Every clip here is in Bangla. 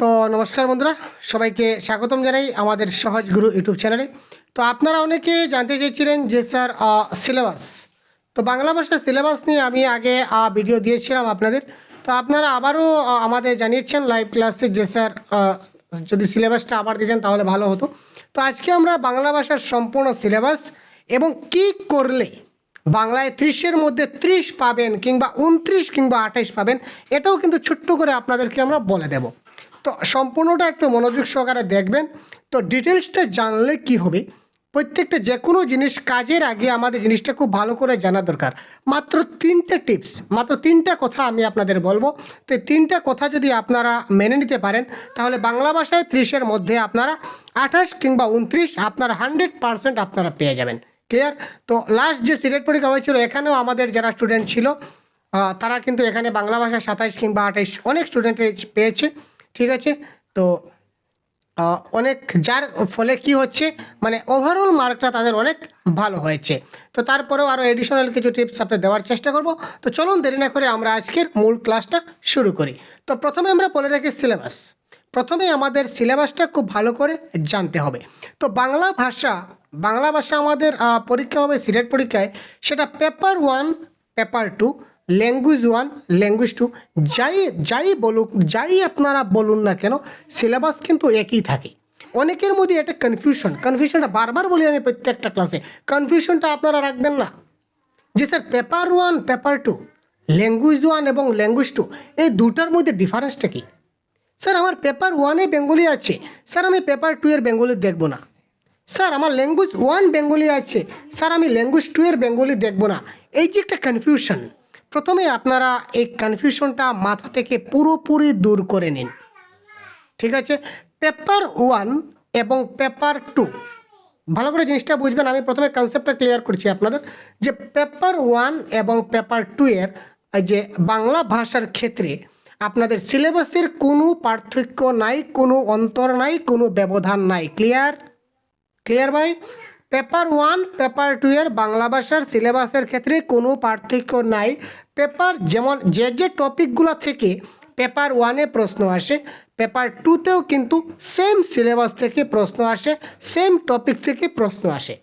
তো নমস্কার বন্ধুরা, সবাইকে স্বাগতম জানাই আমাদের সহজ গুরু ইউটিউব চ্যানেলে। তো আপনারা অনেকে জানতে চেয়েছিলেন যে স্যার সিলেবাস। তো বাংলা ভাষার সিলেবাস নিয়ে আমি আগে ভিডিও দিয়েছিলাম আপনাদের। তো আপনারা আবারও আমাদের জানিয়েছেন লাইভ ক্লাসে যে স্যার যদি সিলেবাসটা আবার দিতেন তাহলে ভালো হতো। তো আজকে আমরা বাংলা ভাষার সম্পূর্ণ সিলেবাস এবং কি করলে বাংলায় ত্রিশের মধ্যে ত্রিশ পাবেন কিংবা উনত্রিশ কিংবা আঠাইশ পাবেন, এটাও কিন্তু ছোট্ট করে আপনাদেরকে আমরা বলে দেব। তো সম্পূর্ণটা একটু মনোযোগ সহকারে দেখবেন। তো ডিটেলসটা জানলে কি হবে? প্রত্যেকটা যে কোনো জিনিস কাজের আগে আমাদের জিনিসটা খুব ভালো করে জানা দরকার। মাত্র তিনটে টিপস, মাত্র তিনটা কথা আমি আপনাদের বলব। তো তিনটা কথা যদি আপনারা মেনে নিতে পারেন, তাহলে বাংলা ভাষায় ত্রিশের মধ্যে আপনারা আঠাশ কিংবা উনত্রিশ আপনারা হান্ড্রেড পারসেন্ট আপনারা পেয়ে যাবেন। ক্লিয়ার? তো লাস্ট যে সিলেট পরীক্ষা হয়েছিল, এখানেও আমাদের যারা স্টুডেন্ট ছিল তারা কিন্তু এখানে বাংলা ভাষা সাতাইশ কিংবা আঠাইশ অনেক স্টুডেন্ট পেয়েছে। ঠিক আছে? তো অনেক, যার ফলে কি হচ্ছে? মানে ওভারঅল মার্কটা তাদের অনেক ভালো হয়েছে। তো তারপরেও আরও এডিশনাল কিছু টিপস আপনি দেওয়ার চেষ্টা করব। তো চলুন দেরি না করে আমরা আজকের মূল ক্লাসটা শুরু করি। তো প্রথমে আমরা বলে রাখি সিলেবাস প্রথমে আমাদের সিলেবাসটা খুব ভালো করে জানতে হবে। তো বাংলা ভাষা বাংলা ভাষা আমাদের পরীক্ষা হবে সিলেট পরীক্ষায়। সেটা paper one paper two language one language two যাই যাই বলুক, যাই আপনারা বলুন না কেন সিলেবাস কিন্তু একই থাকে। অনেকের মধ্যে একটা কনফিউশন কনফিউশনটা বারবার বলি আমি প্রত্যেকটা ক্লাসে কনফিউশনটা আপনারা রাখবেন না। যে sir paper one paper two language one এবং ল্যাঙ্গুয়েজ টু এই দুটার মধ্যে ডিফারেন্সটা কি? স্যার আমার পেপার ওয়ানে বেঙ্গলি আছে স্যার আমি পেপার টু এর বেঙ্গলি দেখব না। স্যার আমার ল্যাঙ্গুয়েজ ওয়ান বেঙ্গলি আছে স্যার আমি ল্যাঙ্গুয়েজ টু এর বেঙ্গলি দেখব না। এই যে একটা কনফিউশন প্রথমে আপনারা এই কনফিউশনটা মাথা থেকে পুরোপুরি দূর করে নিন। ঠিক আছে? পেপার ওয়ান এবং পেপার টু ভালো করে জিনিসটা বুঝবেন, আমি প্রথমে কনসেপ্টটা ক্লিয়ার করছি আপনাদের। যে পেপার ওয়ান এবং পেপার টু এর যে বাংলা ভাষার ক্ষেত্রে আপনাদের সিলেবাসের কোনো পার্থক্য নাই, কোনো অন্তর নাই, কোনো ব্যবধান নাই। ক্লিয়ার ক্লিয়ার ভাই? পেপার ওয়ান, পেপার টু এর বাংলা ভাষার সিলেবাসের ক্ষেত্রে কোনো পার্থক্য নাই। পেপার যেমন যে যে টপিকগুলো থেকে পেপার ওয়ানে প্রশ্ন আসে, পেপার টুতেও কিন্তু সেম সিলেবাস থেকে প্রশ্ন আসে, সেম টপিক থেকে প্রশ্ন আসে।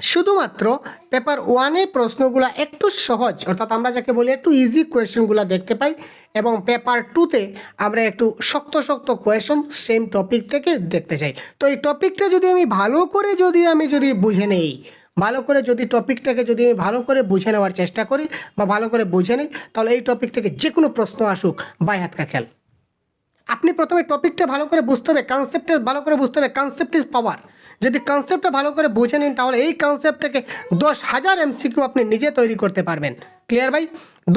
শুধুমাত্র পেপার ওয়ানে প্রশ্নগুলো একটু সহজ, অর্থাৎ আমরা যাকে বলি একটু ইজি কোয়েশনগুলো দেখতে পাই এবং পেপার টুতে আমরা একটু শক্ত শক্ত কোয়েশন সেম টপিক থেকে দেখতে চাই। তো এই টপিকটা যদি আমি ভালো করে যদি আমি যদি বুঝে নেই, ভালো করে যদি টপিকটাকে যদি আমি ভালো করে বুঝে নেওয়ার চেষ্টা করি বা ভালো করে বুঝে নিই, তাহলে এই টপিক থেকে যে কোনো প্রশ্ন আসুক বাই হাতকা খেল আপনি প্রথমে টপিকটা ভালো করে বুঝতে হবে কনসেপ্টটা ভালো করে বুঝতে হবে কনসেপ্ট ইজ পাওয়ার যদি কনসেপ্টটা ভালো করে বুঝে নিন, তাহলে এই কনসেপ্ট থেকে দশ হাজার এমসিকিউ আপনি নিজে তৈরি করতে পারবেন। ক্লিয়ার ভাই?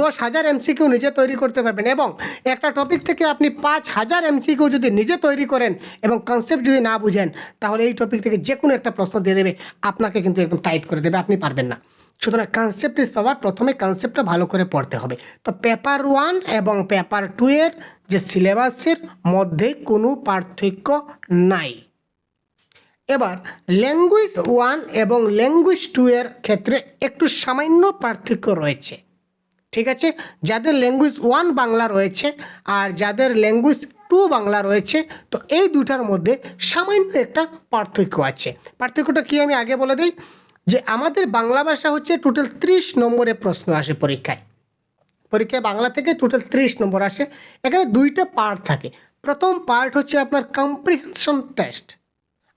দশ হাজার এমসিকিউ নিজে তৈরি করতে পারবেন এবং একটা টপিক থেকে আপনি পাঁচ হাজার এমসিকিউ যদি নিজে তৈরি করেন এবং কনসেপ্ট যদি না বুঝেন, তাহলে এই টপিক থেকে যে কোনো একটা প্রশ্ন দিয়ে দেবে, আপনাকে কিন্তু একদম টাইট করে দেবে, আপনি পারবেন না। সুতরাং কনসেপ্ট ইজ পাওয়ার প্রথমে কনসেপ্টটা ভালো করে পড়তে হবে। তো পেপার ওয়ান এবং পেপার টু এর যে সিলেবাসের মধ্যে কোনো পার্থক্য নাই। এবার ল্যাঙ্গুয়েজ ওয়ান এবং ল্যাঙ্গুয়েজ টু এর ক্ষেত্রে একটু সামান্য পার্থক্য রয়েছে। ঠিক আছে? যাদের ল্যাঙ্গুয়েজ ওয়ান বাংলা রয়েছে আর যাদের ল্যাঙ্গুয়েজ টু বাংলা রয়েছে, তো এই দুটার মধ্যে সামান্য একটা পার্থক্য আছে। পার্থক্যটা কি আমি আগে বলে দিই? যে আমাদের বাংলা ভাষা হচ্ছে টোটাল ত্রিশ নম্বরে প্রশ্ন আসে পরীক্ষায়। পরীক্ষায় বাংলা থেকে টোটাল ত্রিশ নম্বর আসে। এখানে দুইটা পার্ট থাকে। প্রথম পার্ট হচ্ছে আপনার কম্প্রিহেনশন টেস্ট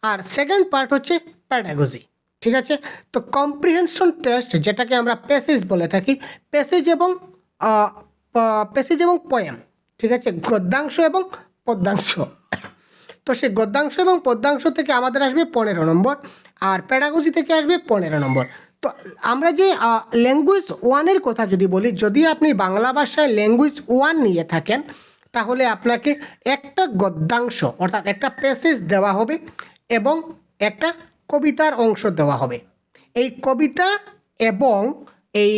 আর সেকেন্ড পার্ট হচ্ছে প্যাডাগজি ঠিক আছে? তো কম্প্রিহেনশন টেস্ট যেটাকে আমরা প্যাসেজ বলে থাকি প্যাসেজ এবং প্যাসেজ এবং পয়েম ঠিক আছে? গদ্যাংশ এবং পদ্যাংশ। তো সেই গদ্যাংশ এবং পদ্যাংশ থেকে আমাদের আসবে পনেরো নম্বর, আর প্যাডাগজি থেকে আসবে পনেরো নম্বর। তো আমরা যে ল্যাঙ্গুয়েজ ওয়ানের কথা যদি বলি, যদি আপনি বাংলা ভাষায় ল্যাঙ্গুয়েজ ওয়ান নিয়ে থাকেন, তাহলে আপনাকে একটা গদ্যাংশ, অর্থাৎ একটা প্যাসেজ দেওয়া হবে। এবং একটা কবিতার অংশ দেওয়া হবে। এই কবিতা এবং এই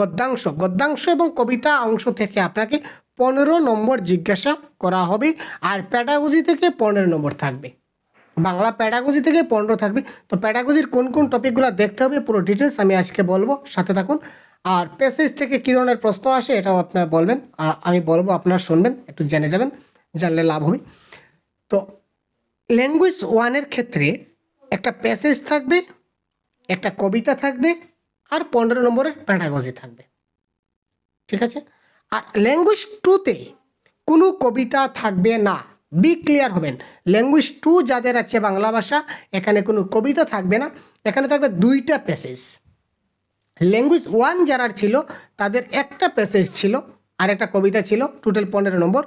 গদ্যাংশ গদ্যাংশ এবং কবিতা অংশ থেকে আপনাকে পনেরো নম্বর জিজ্ঞাসা করা হবে আর প্যাডাগজি থেকে পনেরো নম্বর থাকবে। বাংলা প্যাডাগজি থেকে পনেরো থাকবে। তো প্যাডাগজির কোন কোন টপিকগুলো দেখতে হবে পুরো ডিটেলস আমি আজকে বলব, সাথে থাকুন। আর প্যাসেজ থেকে কী ধরনের প্রশ্ন আসে এটাও আপনারা বলবেন। আমি বলব, আপনারা শুনবেন, একটু জেনে যাবেন, জানলে লাভ হবে। তো ল্যাঙ্গুয়েজ ওয়ানের ক্ষেত্রে একটা প্যাসেজ থাকবে, একটা কবিতা থাকবে, আর পনেরো নম্বরের প্যাডাগজি থাকবে। ঠিক আছে? আর ল্যাঙ্গুয়েজ টুতে কোনো কবিতা থাকবে না। বি ক্লিয়ার হবেন। ল্যাঙ্গুয়েজ টু যাদের আছে বাংলা ভাষা, এখানে কোনো কবিতা থাকবে না। এখানে থাকবে দুইটা প্যাসেজ ল্যাঙ্গুয়েজ ওয়ান যারা ছিল, তাদের একটা প্যাসেজ ছিল, আর একটা কবিতা ছিল টোটাল পনেরো নম্বর।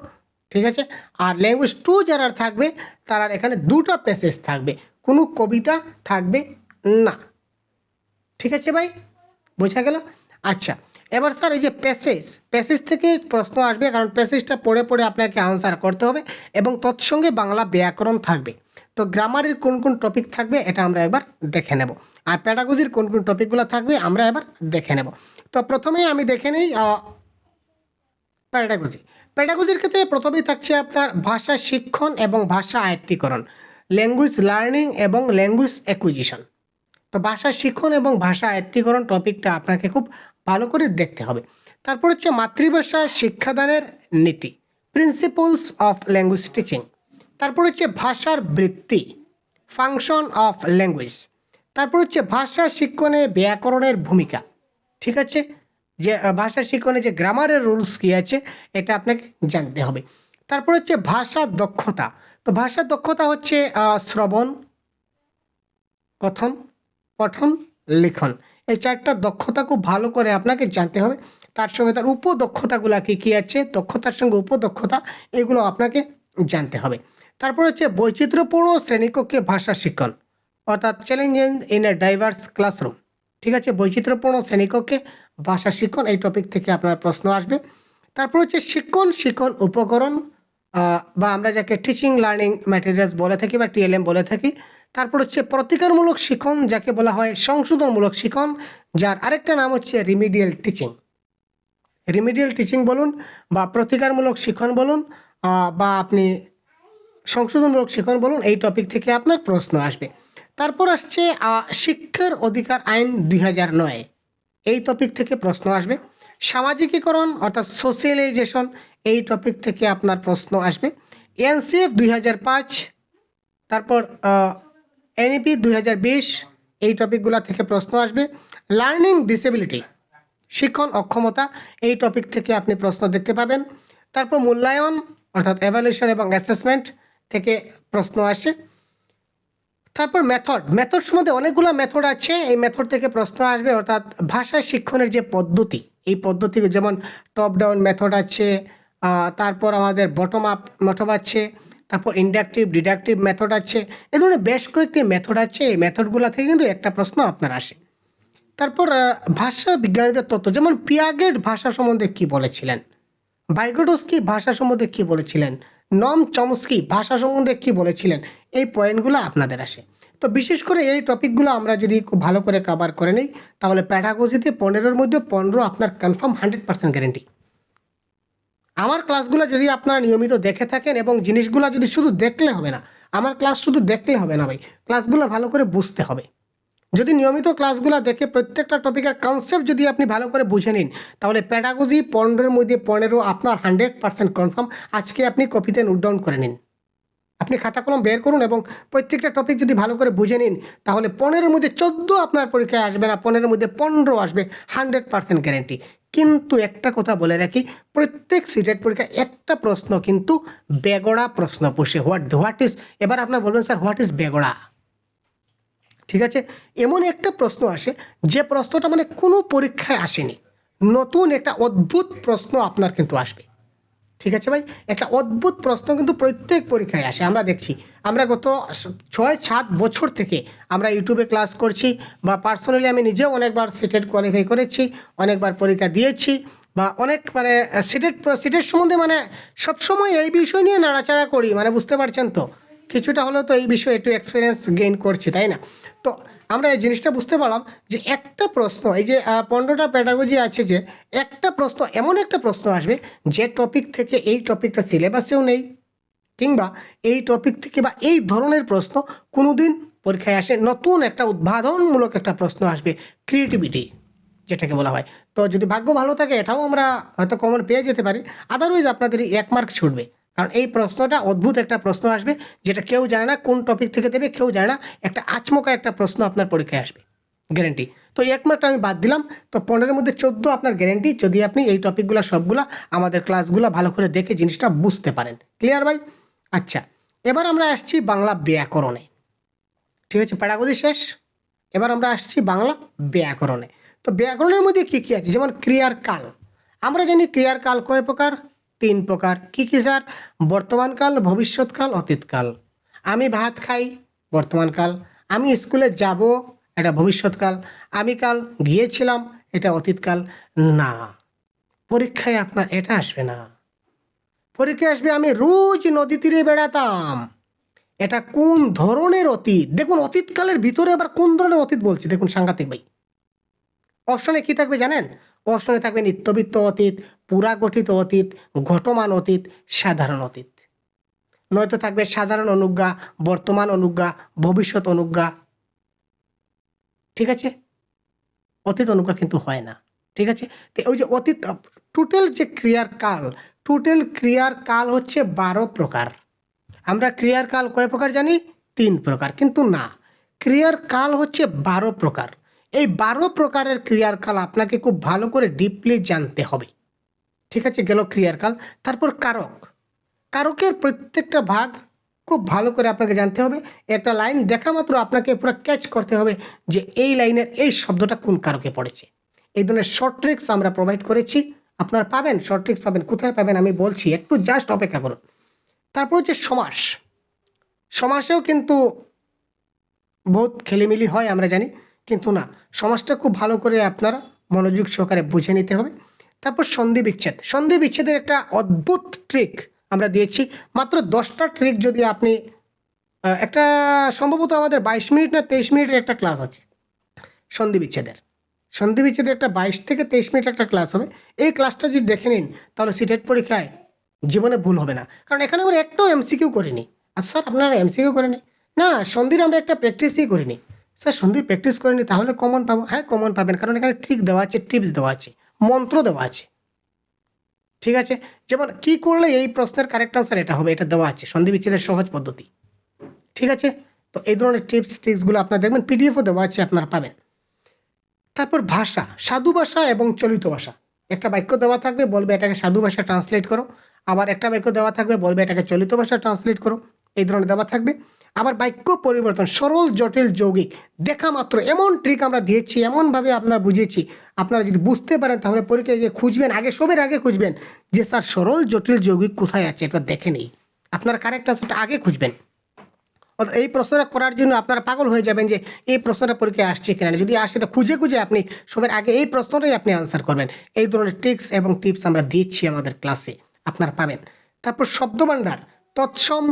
ঠিক আছে? আর ল্যাঙ্গুয়েজ টু যারা থাকবে, তারা এখানে দুটো প্যাসেজ থাকবে। কোনো কবিতা থাকবে না। ঠিক আছে ভাই? বোঝা গেল? আচ্ছা এবার স্যার এই যে প্যাসেজ প্যাসেজ থেকে প্রশ্ন আসবে, কারণ প্যাসেজটা পড়ে পড়ে আপনাকে আনসার করতে হবে এবং তৎসঙ্গে বাংলা ব্যাকরণ থাকবে। তো গ্রামারের কোন কোন টপিক থাকবে, এটা আমরা এবার দেখে নেব। আর প্যাডাগজির কোন কোন টপিকগুলো থাকবে, আমরা এবার দেখে নেব। তো প্রথমেই আমি দেখে নিই প্যাডাগজি প্যাডাগজির ক্ষেত্রে প্রথমেই থাকছে আপনার ভাষা শিক্ষণ এবং ভাষা আয়ত্তীকরণ ল্যাঙ্গুয়েজ লার্নিং এবং ল্যাঙ্গুয়েজ অ্যাকুইজিশন তো ভাষা শিক্ষণ এবং ভাষা আয়ত্তীকরণ টপিকটা আপনাকে খুব ভালো করে দেখতে হবে। তারপর হচ্ছে মাতৃভাষা শিক্ষাদানের নীতি প্রিন্সিপলস অফ ল্যাঙ্গুয়েজ টিচিং তারপর হচ্ছে ভাষার বৃত্তি ফাংশন অফ ল্যাঙ্গুয়েজ তারপর হচ্ছে ভাষা শিক্ষণে ব্যাকরণের ভূমিকা, ঠিক আছে? যে ভাষা শিক্ষণে যে গ্রামারের রুলস কী আছে, এটা আপনাকে জানতে হবে। তারপর হচ্ছে ভাষা দক্ষতা। তো ভাষা দক্ষতা হচ্ছে শ্রবণ, কথন, পঠন, লিখন। এই চারটা দক্ষতা খুব ভালো করে আপনাকে জানতে হবে। তার সঙ্গে তার উপদক্ষতাগুলো কী কী আছে? দক্ষতার সঙ্গে উপদক্ষতা, এগুলো আপনাকে জানতে হবে। তারপর হচ্ছে বৈচিত্র্যপূর্ণ শ্রেণীকক্ষে ভাষা শিক্ষণ, অর্থাৎ challenges in a diverse classroom ঠিক আছে? বৈচিত্র্যপূর্ণ শ্রেণীকক্ষে ভাষা শিক্ষণ এই টপিক থেকে আপনার প্রশ্ন আসবে। তারপর হচ্ছে শিক্ষণ শিক্ষণ উপকরণ বা আমরা যাকে টিচিং লার্নিং ম্যাটেরিয়ালস বলে থাকি বা টিএলএম বলে থাকি, তারপর হচ্ছে প্রতিকারমূলক শিক্ষণ যাকে বলা হয় সংশোধনমূলক শিক্ষণ যার আরেকটা নাম হচ্ছে রিমিডিয়াল টিচিং রিমিডিয়াল টিচিং বলুন বা প্রতিকারমূলক শিক্ষণ বলুন বা আপনি সংশোধনমূলক শিক্ষণ বলুন, এই টপিক থেকে আপনার প্রশ্ন আসবে। তারপর আসছে শিক্ষার অধিকার আইন দুই হাজার নয়। এই টপিক থেকে প্রশ্ন আসবে। সামাজিকীকরণ অর্থাৎ সোশ্যালাইজেশন এই টপিক থেকে আপনার প্রশ্ন আসবে। এনসিএফ দুই হাজার পাঁচ, তারপর এনইপি দুই হাজার বিশ, এই টপিকগুলো থেকে প্রশ্ন আসবে। লার্নিং ডিসেবিলিটি শিক্ষণ অক্ষমতা, এই টপিক থেকে আপনি প্রশ্ন দেখতে পাবেন। তারপর মূল্যায়ন, অর্থাৎ এভালুয়েশন এবং অ্যাসেসমেন্ট থেকে প্রশ্ন আসে। তারপর মেথড মেথড সম্বন্ধে অনেকগুলো মেথড আছে। এই মেথড থেকে প্রশ্ন আসবে, অর্থাৎ ভাষা শিক্ষণের যে পদ্ধতি, এই পদ্ধতি যেমন টপ ডাউন মেথড আছে তারপর আমাদের বটম আপ মেথড আছে, তারপর ইন্ডাকটিভ ডিডাকটিভ মেথড আছে, এ ধরনের বেশ কয়েকটি মেথড আছে। এই মেথডগুলো থেকে কিন্তু একটা প্রশ্ন আপনার আসে। তারপর ভাষা বিজ্ঞানীদের তত্ত্ব, যেমন পিয়াগেট ভাষা সম্বন্ধে কি বলেছিলেন? বাইগোডোস্কি ভাষা সম্বন্ধে কি বলেছিলেন? নম চমস্কি ভাষা সম্বন্ধে কি বলেছিলেন? এই পয়েন্টগুলো আপনাদের আসে। তো বিশেষ করে এই টপিকগুলো আমরা যদি খুব ভালো করে কভার করে নিই, তাহলে প্যাডাগোজিতে পনেরোর মধ্যে পনেরো আপনার কনফার্ম হান্ড্রেড পার্সেন্ট গ্যারেন্টি আমার ক্লাসগুলো যদি আপনারা নিয়মিত দেখে থাকেন এবং জিনিসগুলো যদি শুধু দেখলে হবে না, আমার ক্লাস শুধু দেখলে হবে না ভাই ক্লাসগুলো ভালো করে বুঝতে হবে। যদি নিয়মিত ক্লাসগুলো দেখে প্রত্যেকটা টপিকের কনসেপ্ট যদি আপনি ভালো করে বুঝে নিন, তাহলে প্যাডাগোজি পনেরোর মধ্যে পনেরো আপনার হান্ড্রেড পার্সেন্ট কনফার্ম আজকে আপনি কপিতে নোট ডাউন করে নিন। আপনি খাতা কলম বের করুন এবং প্রত্যেকটা টপিক যদি ভালো করে বুঝে নিন, তাহলে পনেরোর মধ্যে চোদ্দ আপনার পরীক্ষায় আসবে না, পনেরোর মধ্যে পনেরো আসবে হান্ড্রেড পার্সেন্ট গ্যারেন্টি কিন্তু একটা কথা বলে রাখি, প্রত্যেক সিটের পরীক্ষায় একটা প্রশ্ন কিন্তু বেগড়া প্রশ্ন বসে হোয়াট হোয়াট ইজ এবার আপনার বলবেন, স্যার হোয়াট ইজ বেগড়া? ঠিক আছে? এমন একটা প্রশ্ন আসে, যে প্রশ্নটা মানে কোনো পরীক্ষায় আসেনি। নতুন একটা অদ্ভুত প্রশ্ন আপনার কিন্তু আসবে। ঠিক আছে ভাই? একটা অদ্ভুত প্রশ্ন কিন্তু প্রত্যেক পরীক্ষায় আসে। আমরা দেখছি, আমরা গত ছয়, সাত বছর থেকে আমরা ইউটিউবে ক্লাস করছি বা পার্সোনালি আমি নিজেও অনেকবার সিটেট কোয়ালিফাই করেছি, অনেকবার পরীক্ষা দিয়েছি বা অনেক মানে সিটেট সিটের সম্বন্ধে মানে সবসময় এই বিষয় নিয়ে নাড়াচাড়া করি মানে বুঝতে পারছেন তো? কিছুটা হলেও তো এই বিষয়ে একটু এক্সপিরিয়েন্স গেইন করছি, তাই না? তো আমরা এই জিনিসটা বুঝতে পারলাম যে একটা প্রশ্ন, এই যে পনেরোটা প্যাটাগজি আছে যে, একটা প্রশ্ন, এমন একটা প্রশ্ন আসবে যে টপিক থেকে এই টপিকটা সিলেবাসেও নেই, কিংবা এই টপিক থেকে বা এই ধরনের প্রশ্ন কোনোদিন পরীক্ষায় আসে, নতুন একটা উদ্ভাবনমূলক একটা প্রশ্ন আসবে ক্রিয়েটিভিটি যেটাকে বলা হয়। তো যদি ভাগ্য ভালো থাকে, এটাও আমরা হয়তো কমন পেয়ে যেতে পারি আদারওয়াইজ আপনাদের এক মার্ক ছুটবে। কারণ এই প্রশ্নটা অদ্ভুত একটা প্রশ্ন আসবে, যেটা কেউ জানে না, কোন টপিক থেকে দেবে, কেউ জানে না, একটা আচমকা একটা প্রশ্ন আপনার পরীক্ষায় আসবে গ্যারেন্টি তো এক মার্কটা আমি বাদ দিলাম, তো পনেরোর মধ্যে চোদ্দ আপনার গ্যারেন্টি যদি আপনি এই টপিকগুলো সবগুলো আমাদের ক্লাসগুলো ভালো করে দেখে জিনিসটা বুঝতে পারেন। ক্লিয়ার ভাই? আচ্ছা এবার আমরা আসছি বাংলা ব্যাকরণে। ঠিক আছে প্যাডাগজি শেষ? এবার আমরা আসছি বাংলা ব্যাকরণে। তো ব্যাকরণের মধ্যে কী কী আছে? যেমন ক্রিয়ার কাল। আমরা জানি ক্রিয়ার কাল কয় প্রকার? তিন প্রকার। কী কী স্যার? বর্তমানকাল ভবিষ্যৎকাল অতীতকাল আমি ভাত খাই বর্তমানকাল আমি স্কুলে যাব, এটা ভবিষ্যৎকাল আমি কাল গিয়েছিলাম, এটা অতীতকাল না, পরীক্ষায় আপনার এটা আসবে না। পরীক্ষায় আসবে, আমি রোজ নদী তীরে বেড়াতাম। এটা কোন ধরনের অতীত? দেখুন অতীতকালের ভিতরে আবার কোন ধরনের অতীত বলছি? দেখুন, সাংঘাতিক ভাই। অপশনে কি থাকবে জানেন? অপশনে থাকবে নিত্যবিত্ত অতীত পুরাগঠিত অতীত, ঘটমান অতীত, সাধারণ অতীত। নয়তো থাকবে সাধারণ অনুজ্ঞা, বর্তমান অনুজ্ঞা, ভবিষ্যৎ অনুজ্ঞা। ঠিক আছে? অতীত অনুজ্ঞা কিন্তু হয় না। ঠিক আছে? তো ওই যে অতীত টোটাল যে ক্রিয়ার কাল টোটাল ক্রিয়ার কাল হচ্ছে বারো প্রকার। আমরা ক্রিয়ার কাল কয় প্রকার জানি? তিন প্রকার, কিন্তু না। ক্রিয়ার কাল হচ্ছে বারো প্রকার। এই বারো প্রকারের ক্রিয়ার কাল আপনাকে খুব ভালো করে ডিপলি জানতে হবে। ঠিক আছে, গেল ক্রিয়ার কাল তারপর কারক। কারকের প্রত্যেকটা ভাগ খুব ভালো করে আপনাকে জানতে হবে। একটা লাইন দেখা মাত্র আপনাকে পুরো ক্যাচ করতে হবে যে এই লাইনের এই শব্দটা কোন কারকে পড়েছে। এই ধরনের শর্ট ট্রিক্স আমরা প্রোভাইড করেছি। আপনারা পাবেন শর্ট ট্রিক্স পাবেন, কোথায় পাবেন আমি বলছি, একটু জাস্ট অপেক্ষা করুন। তারপর হচ্ছে সমাস। সমাসেও কিন্তু বহুত খেলিমিলি হয়, আমরা জানি। কিন্তু না সমাজটা খুব ভালো করে আপনারা মনোযোগ সহকারে বুঝে নিতে হবে। তারপর সন্ধি বিচ্ছেদ। সন্ধি বিচ্ছেদের একটা অদ্ভুত ট্রিক আমরা দিয়েছি। মাত্র দশটা ট্রিক যদি আপনি একটা সম্ভবত আমাদের বাইশ মিনিট না তেইশ মিনিটের একটা ক্লাস আছে সন্ধি বিচ্ছেদের। সন্ধি বিচ্ছেদের একটা বাইশ থেকে তেইশ মিনিট একটা ক্লাস হবে। এই ক্লাসটা যদি দেখে নিন, তাহলে সিটেট পরীক্ষায় জীবনে ভুল হবে না। কারণ এখানে আমরা একটাও এমসিকিউ করিনি। আর স্যার, আপনারা এমসিকিউ করেনি না, সন্ধির আমরা একটা প্র্যাকটিসই করিনি। স্যার, সন্ধির প্র্যাকটিস করেনি তাহলে কমন পাবো? হ্যাঁ কমন পাবেন। কারণ এখানে ট্রিক দেওয়া আছে টিপস দেওয়া আছে। মন্ত্র দেওয়া আছে। ঠিক আছে? যেমন, কি করলে এই প্রশ্নের কারেক্ট আনসার এটা হবে, এটা দেওয়া আছে, সন্ধি বিচ্ছেদের সহজ পদ্ধতি। ঠিক আছে? তো এই ধরনের টিপস টিপসগুলো আপনারা দেখবেন পিডিএফও দেওয়া আছে, আপনারা পাবেন। তারপর ভাষা, সাধু ভাষা এবং চলিত ভাষা। একটা বাক্য দেওয়া থাকবে, বলবে এটাকে সাধু ভাষা ট্রান্সলেট করো। আবার একটা বাক্য দেওয়া থাকবে, বলবে এটাকে চলিত ভাষা ট্রান্সলেট করো। এই ধরনের দেওয়া থাকবে। আবার বাক্য পরিবর্তন, সরল, জটিল, যৌগিক। দেখা মাত্র, এমন ট্রিক আমরা দিয়েছি, এমনভাবে আপনারা বুঝিয়েছি। আপনারা যদি বুঝতে পারেন, তাহলে পরীক্ষায় যে খুঁজবেন, আগে সবের আগে খুঁজবেন যে, স্যার, সরল, জটিল, যৌগিক কোথায় আছে? এটা দেখে নেই। আপনার কারেক্ট আনসারটা আগে খুঁজবেন। এই প্রশ্নটা করার জন্য আপনারা পাগল হয়ে যাবেন যে, এই প্রশ্নটা পরীক্ষায় আসছে কিনা যদি আসে, তো খুঁজে খুঁজে আপনি সবের আগে এই প্রশ্নটাই আপনি আনসার করবেন। এই ধরনের ট্রিক্স এবং টিপস আমরা দিচ্ছি আমাদের ক্লাসে আপনারা পাবেন। তারপর শব্দভাণ্ডার, তৎসম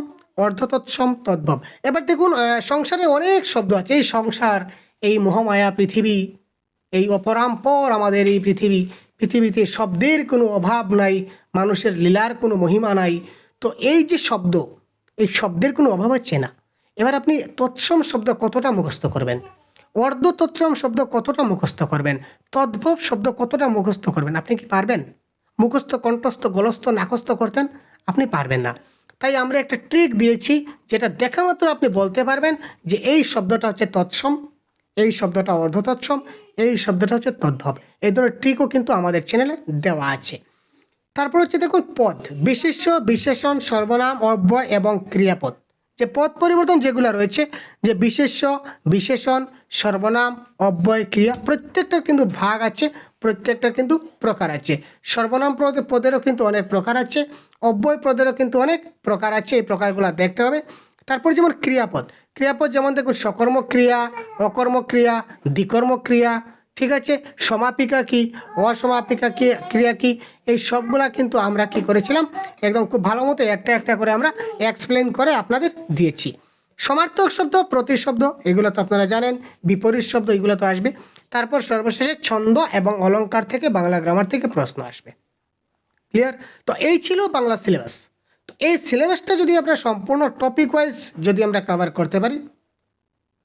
অর্ধতৎসম তদ্ভব এবার দেখুন সংসারে অনেক শব্দ আছে। এই সংসার, এই মহামায়া পৃথিবী, এই অপরাম্পর আমাদের এই পৃথিবী। পৃথিবীতে শব্দের কোনো অভাব নাই, মানুষের লীলার কোনো মহিমা নাই। তো এই যে শব্দ, এই শব্দের কোনো অভাব হচ্ছে না। এবার আপনি তৎসম শব্দ কতটা মুখস্থ করবেন? অর্ধ তৎসম শব্দ কতটা মুখস্থ করবেন? তদ্ভব শব্দ কতটা মুখস্থ করবেন? আপনি কি পারবেন? মুখস্থ, কণ্ঠস্থ, গলস্থ, নাকস্থ করতেন? আপনি পারবেন না। তাই আমরা একটা ট্রিক দিয়েছি যেটা দেখা মাত্র আপনি বলতে পারবেন যে এই শব্দটা হচ্ছে তৎসম, এই শব্দটা অর্ধতৎসম, এই শব্দটা হচ্ছে তদ্ভব। এই ধরনের ট্রিকও কিন্তু আমাদের চ্যানেলে দেওয়া আছে। তারপর হচ্ছে দেখুন পদ বিশেষ্য, বিশেষণ, সর্বনাম, অব্যয় এবং ক্রিয়াপদ। যে পদ পরিবর্তন যেগুলো রয়েছে, যে বিশেষ্য, বিশেষণ, সর্বনাম, অব্যয়, ক্রিয়া, প্রত্যেকটার কিন্তু ভাগ আছে প্রত্যেকটার কিন্তু প্রকার আছে। সর্বনাম পদ- পদেরও কিন্তু অনেক প্রকার আছে, অব্যয় পদেরও কিন্তু অনেক প্রকার আছে, এই প্রকারগুলো দেখতে হবে। তারপর যেমন ক্রিয়াপদ ক্রিয়াপদ যেমন দেখুন সকর্মক্রিয়া, অকর্মক্রিয়া, দ্বিকর্মক্রিয়া, ঠিক আছে? সমাপিকা কি, অসমাপিকা কি, ক্রিয়া কি, এই সবগুলা কিন্তু আমরা কি করেছিলাম? একদম খুব ভালো মতো একটা একটা করে আমরা এক্সপ্লেন করে আপনাদের দিয়েছি। সমার্থক শব্দ, প্রতিশব্দ, এগুলো তো আপনারা জানেন, বিপরীত শব্দ, এগুলো তো আসবে। তারপর সর্বশেষে ছন্দ এবং অলঙ্কার থেকে বাংলা গ্রামার থেকে প্রশ্ন আসবে। ক্লিয়ার তো এই ছিল বাংলা সিলেবাস তো এই সিলেবাসটা যদি আমরা সম্পূর্ণ টপিক ওয়াইজ যদি আমরা কভার করতে পারি,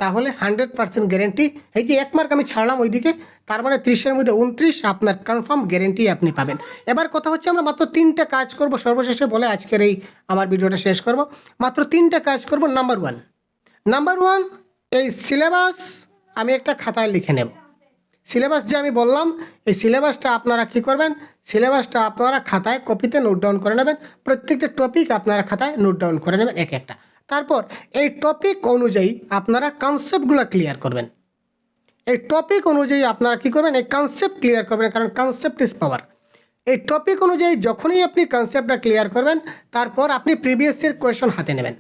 তাহলে হান্ড্রেড পার্সেন্ট গ্যারেন্টি এই যে এক মার্ক আমি ছাড়লাম ওইদিকে, তার মানে ত্রিশের মধ্যে উনত্রিশ আপনার কনফার্ম গ্যারেন্টি আপনি পাবেন। এবার কথা হচ্ছে আমরা মাত্র তিনটা কাজ করব, সর্বশেষে বলে আজকের এই আমার ভিডিওটা শেষ করব। মাত্র তিনটা কাজ করব নাম্বার ওয়ান নাম্বার ওয়ান এই সিলেবাস আমি একটা খাতায় লিখে নেব। সিলেবাস যে আমি বললাম, এই সিলেবাসটা আপনারা কী করবেন? সিলেবাসটা আপনারা খাতায় কপিতে নোট ডাউন করে নেবেন। প্রত্যেকটা টপিক আপনারা খাতায় নোট ডাউন করে নেবেন এক একটা। তারপর এই টপিক অনুযায়ী আপনারা কনসেপ্টগুলো ক্লিয়ার করবেন। এই টপিক অনুযায়ী আপনারা কী করবেন? এই কনসেপ্ট ক্লিয়ার করবেন, কারণ কনসেপ্ট ইজ পাওয়ার এই টপিক অনুযায়ী যখনই আপনি কনসেপ্টটা ক্লিয়ার করবেন, তারপর আপনি প্রিভিয়াস ইয়ার কোয়েশন হাতে নেবেন।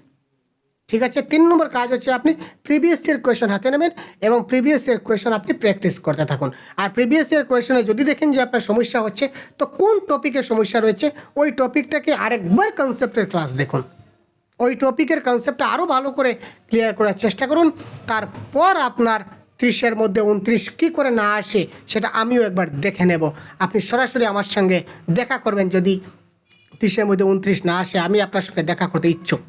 ঠিক আছে? তিন নম্বর কাজ হচ্ছে আপনি প্রিভিয়াস ইয়ার কোয়েশন হাতে নেবেন এবং প্রিভিয়াস ইয়ার কোয়েশন আপনি প্র্যাকটিস করতে থাকুন। আর প্রিভিয়াস ইয়ার কোয়েশনে যদি দেখেন যে আপনার সমস্যা হচ্ছে, তো কোন টপিকে সমস্যা রয়েছে, ওই টপিকটাকে আরেকবার কনসেপ্টের ক্লাস দেখুন। ওই টপিকের কনসেপ্টটা আরও ভালো করে ক্লিয়ার করার চেষ্টা করুন। তারপর আপনার ত্রিশের মধ্যে উনত্রিশ কী করে না আসে, সেটা আমিও একবার দেখে নেব। আপনি সরাসরি আমার সঙ্গে দেখা করবেন যদি ত্রিশের মধ্যে উনত্রিশ না আসে, আমি আপনার সঙ্গে দেখা করতে ইচ্ছুক।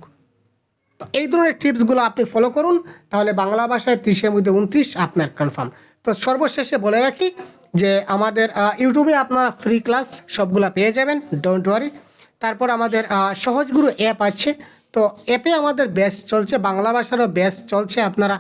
এই ধরনের টিপসগুলো আপনি ফলো করুন, তাহলে বাংলা ভাষায় ত্রিশের মধ্যে উনত্রিশ আপনার কনফার্ম তো সর্বশেষে বলে রাখি যে আমাদের ইউটিউবে আপনারা ফ্রি ক্লাস সবগুলো পেয়ে যাবেন ডোন্ট ওয়ারি তারপর আমাদের সহজগুরু অ্যাপ আছে, তো অ্যাপে আমাদের ব্যাচ চলছে, বাংলা ভাষারও ব্যাচ চলছে, আপনারা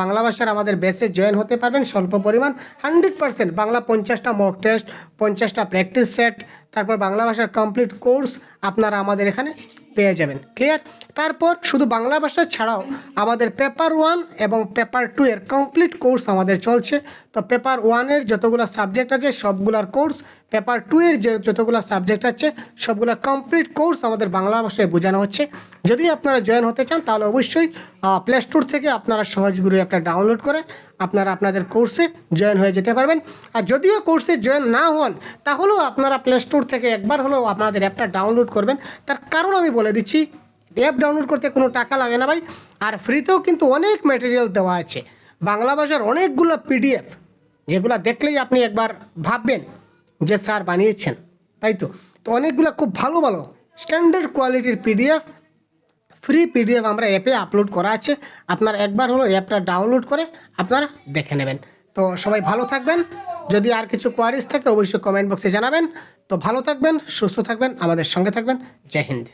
বাংলা ভাষার আমাদের ব্যাচে জয়েন হতে পারবেন স্বল্প পরিমাণ হান্ড্রেড পার্সেন্ট বাংলা পঞ্চাশটা মক টেস্ট পঞ্চাশটা প্র্যাকটিস সেট তারপর বাংলা ভাষার কমপ্লিট কোর্স আপনারা আমাদের এখানে পেয়ে যাবেন। ক্লিয়ার তারপর শুধু বাংলা ভাষা ছাড়াও আমাদের পেপার ওয়ান এবং পেপার টু এর কমপ্লিট কোর্স আমাদের চলছে। তো পেপার ওয়ানের যতগুলো সাবজেক্ট আছে, সবগুলোর কোর্স পেপার টু এর যে যতগুলো সাবজেক্ট আছে, সবগুলো কমপ্লিট কোর্স আমাদের বাংলা ভাষায় বোঝানো হচ্ছে। যদি আপনারা জয়েন হতে চান, তাহলে অবশ্যই প্লে স্টোর থেকে আপনারা সহজগুরু অ্যাপটা ডাউনলোড করে আপনারা আপনাদের কোর্সে জয়েন হয়ে যেতে পারবেন। আর যদিও কোর্সে জয়েন না হন, তাহলেও আপনারা প্লে স্টোর থেকে একবার হলেও আপনাদের অ্যাপটা ডাউনলোড করবেন। তার কারণ আমি বলে দিচ্ছি, অ্যাপ ডাউনলোড করতে কোনো টাকা লাগে না ভাই, আর ফ্রিতেও কিন্তু অনেক ম্যাটেরিয়াল দেওয়া আছে। বাংলা ভাষার অনেকগুলো পিডিএফ যেগুলো দেখলেই আপনি একবার ভাববেন যে স্যার বানিয়েছেন, তাই তো? তো অনেকগুলো খুব ভালো ভালো স্ট্যান্ডার্ড কোয়ালিটির পিডিএফ ফ্রি পিডিএফ আমরা অ্যাপে আপলোড করা আছে। আপনার একবার হলো অ্যাপটা ডাউনলোড করে আপনারা দেখে নেবেন। তো সবাই ভালো থাকবেন। যদি আর কিছু কোয়ারিজ থাকে, অবশ্যই কমেন্ট বক্সে জানাবেন। তো ভালো থাকবেন, সুস্থ থাকবেন, আমাদের সঙ্গে থাকবেন। জয় হিন্দ।